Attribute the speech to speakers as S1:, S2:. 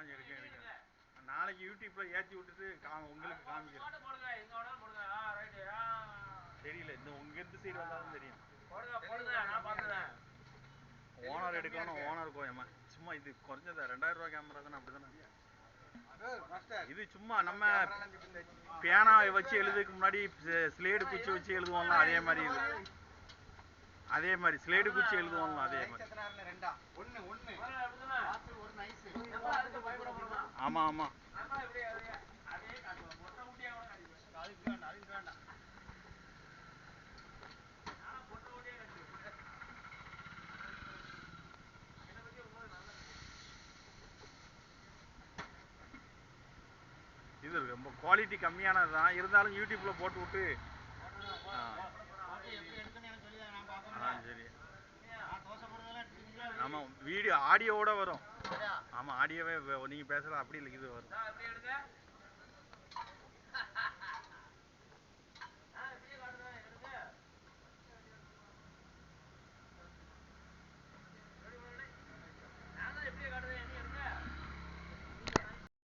S1: ஆ இருக்கேன் இருக்கேன் நாளைக்கு யூடியூப்ல ஏற்றி விட்டுட்டு கா உங்களுக்கு காமிக்கிறேன். தெரியல இந்த உங்க இந்த சைடு வந்தாலும் தெரியும்.
S2: போடுங்க போடுங்க நான் பார்த்துறேன்
S1: ஓனர் எடுக்கணும் ஓனர் கோயமா சும்மா இது குறைஞ்சதா? ரெண்டாயிரம் ரூபாய் கேமரா தானே அப்படி தானே இது சும்மா நம்ம பேனா வச்சு எழுதுக்கு முன்னாடி ஸ்லேடு குச்சி வச்சு எழுதுவோம்ல அதே மாதிரி இது. அதே மாதிரி ஸ்லேடு குச்சி எழுதுவோம்ல அதே மாதிரி. ஆமா ஆமா. இது ரொம்ப குவாலிட்டி கம்மியானது தான் இருந்தாலும் யூடியூப்ல போட்டு விட்டு ஆ சரி. ஆமாம் வீடியோ ஆடியோவோட வரும். ஆமாம் ஆடியோவே நீங்க பேசுறது அப்படி இல்லை இது வரும்.